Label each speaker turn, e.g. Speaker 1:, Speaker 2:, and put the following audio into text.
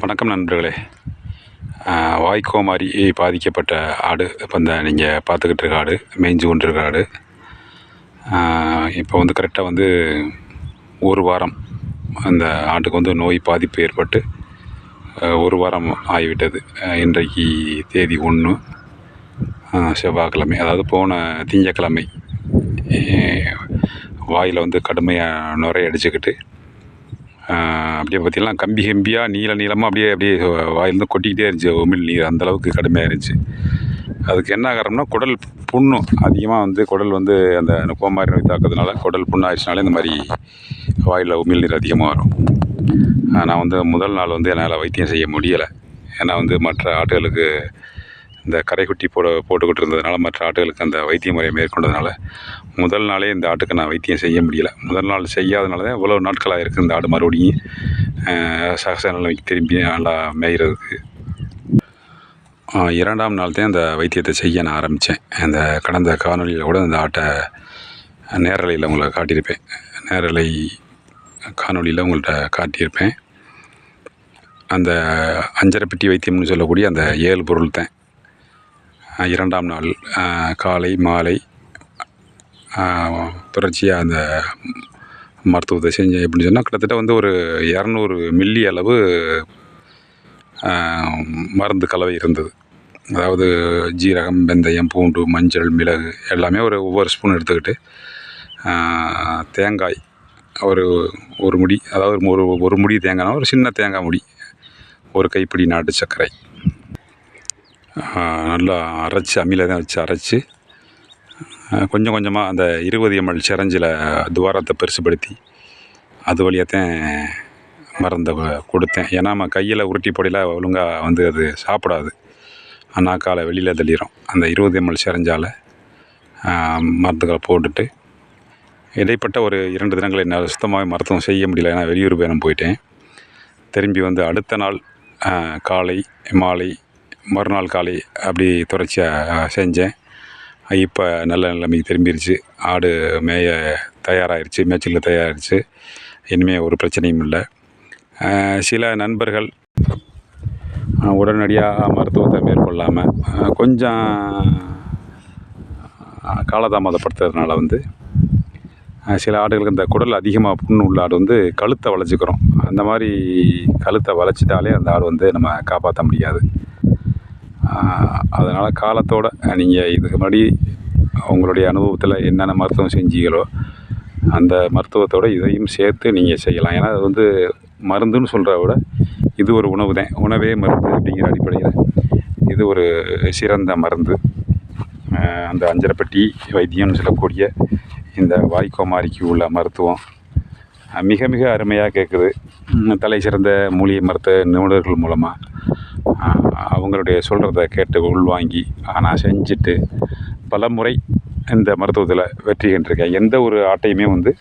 Speaker 1: வணக்கம் நண்பர்களே. வாய்க்கோமாரி பாதிக்கப்பட்ட ஆடு இப்போ இந்த நீங்கள் பார்த்துக்கிட்டு இருக்க ஆடு மேய்ஞ்சு கொண்டு இருக்க ஆடு இப்போ வந்து கரெக்டாக வந்து ஒரு வாரம் அந்த ஆட்டுக்கு வந்து நோய் பாதிப்பு ஏற்பட்டு ஒரு வாரம் ஆகிவிட்டது. இன்றைக்கு தேதி ஒன்று செவ்வாய்க்கிழமை. அதாவது போன திங்கக்கிழமை வாயில் வந்து கடுமையாக நுரையடிச்சுக்கிட்டு அப்படியே பார்த்தீங்கன்னா கம்பி கம்பியாக நீள நீளமாக அப்படியே அப்படியே வாயிலேருந்து கொட்டிக்கிட்டே இருந்துச்சு. உமிழ் நீர் அந்த அளவுக்கு கடுமையாக இருந்துச்சு. அதுக்கு என்ன காரணம்னா குடல் புண்ணு அதிகமாக வந்து குடல் வந்து அந்த கோமாரி நோய் தாக்கிறதுனால குடல் புண்ணாயிடுச்சுனாலே இந்த மாதிரி வாயில் உமிழ் நீர் அதிகமாக வரும். நான் வந்து முதல் நாள் வந்து என்னால் வைத்தியம் செய்ய முடியலை. ஏன்னா வந்து மற்ற ஆட்டுகளுக்கு இந்த கரைக்குட்டி போட போட்டுக்கிட்டு இருந்ததுனால மற்ற ஆட்டுகளுக்கு அந்த வைத்திய முறையை மேற்கொண்டதுனால முதல் நாளே இந்த ஆட்டுக்கு நான் வைத்தியம் செய்ய முடியல. முதல் நாள் செய்யாதனால தான் இவ்வளோ நாட்களாக இருக்குது இந்த ஆடு மறுபடியும் சகச நிலைமைக்கு திரும்பி நல்லா மேய்கிறதுக்கு இரண்டாம் நாள் தான் அந்த வைத்தியத்தை செய்ய நான் ஆரம்பித்தேன். அந்த கடந்த காணொலியில் கூட இந்த ஆட்டை நேரலையில் உங்களை காட்டியிருப்பேன். நேரலை காணொலியில் உங்கள்கிட்ட காட்டியிருப்பேன். அந்த அஞ்சரை பெட்டி வைத்தியம்னு சொல்லக்கூடிய அந்த ஏழு பொருள் தான். இரண்டாம் நாள் காலை மாலை தொடர்ச்சியாக அந்த மருத்துவத்தை செஞ்சேன் எப்படின்னு சொன்னால் கிட்டத்தட்ட வந்து ஒரு இரநூறு மில்லி அளவு மருந்து கலவை இருந்தது. அதாவது ஜீரகம் வெந்தயம் பூண்டு மஞ்சள் மிளகு எல்லாமே ஒரு ஒவ்வொரு ஸ்பூன் எடுத்துக்கிட்டு தேங்காய் ஒரு ஒரு முடி அதாவது ஒரு ஒரு முடி தேங்காய்னா ஒரு சின்ன தேங்காய் முடி ஒரு கைப்பிடி நாட்டு சர்க்கரை. நல்லா அரைச்சி அம்மியில் தான் வச்சு அரைச்சி கொஞ்சம் கொஞ்சமாக அந்த இருபது எம்எல் செரஞ்சில் துவாரத்தை பெருசுப்படுத்தி அது வழியாக தான் மருந்தை கொடுத்தேன். ஏன்னா நம்ம கையில் உருட்டி பொடியில் ஒழுங்காக வந்து அது சாப்பிடாது. நாக்கால் வெளியில் தள்ளிடும் அந்த இருபது எம்எல் செரஞ்சால் மருந்துகளை போட்டுட்டு இடைப்பட்ட ஒரு இரண்டு தினங்கள் என்னால் சுத்தமாக மருத்துவம் செய்ய முடியல. ஏன்னா வெளியூர் பயணம் போயிட்டேன். திரும்பி வந்து அடுத்த நாள் காலை மாலை மறுநாள் காலை அப்படி தொடர்ச்சியாக செஞ்சேன். இப்போ நல்ல நிலைமைக்கு திரும்பிடுச்சு ஆடு மேய தயாராகிருச்சு மேய்ச்சலுக்கு தயாராகிருச்சு இனிமேல் ஒரு பிரச்சனையும் இல்லை. சில நண்பர்கள் உடனடியாக மருத்துவத்தை மேற்கொள்ளாமல் கொஞ்சம் காலதாமதப்படுத்துறதுனால வந்து சில ஆடுகளுக்கு இந்த குடல் அதிகமாக புண்ணு உள்ள ஆடு வந்து கழுத்தை வளைச்சிக்கிறோம். அந்த மாதிரி கழுத்தை வளைச்சிட்டாலே அந்த ஆடு வந்து நம்ம காப்பாற்ற முடியாது. அதனால் காலத்தோட நீங்கள் இதுக்கு முன்னாடி உங்களுடைய அனுபவத்தில் என்னென்ன மருத்துவம் செஞ்சீங்களோ அந்த மருத்துவத்தோடு இதையும் சேர்த்து நீங்கள் செய்யலாம். ஏன்னா அது வந்து மருந்துன்னு சொல்கிறத விட இது ஒரு உணவு தான். உணவே மருந்து அப்படிங்கிற அடிப்படையில் இது ஒரு சிறந்த மருந்து. அந்த அஞ்சரைப்பட்டி வைத்தியம்னு சொல்லக்கூடிய இந்த வாய்க்கோமாரிக்கு உள்ள மருத்துவம் மிக மிக அருமையாக கேட்குது தலை சிறந்த மூலிகை மருத்துவ நிபுணர்கள் மூலமாக அவங்களுடைய சொல்கிறத கேட்டு உள்வாங்கி நான் செஞ்சுட்டு பல முறை இந்த மருத்துவத்தில் வெற்றி கண்டிருக்கேன். எந்த ஒரு ஆட்டையுமே வந்து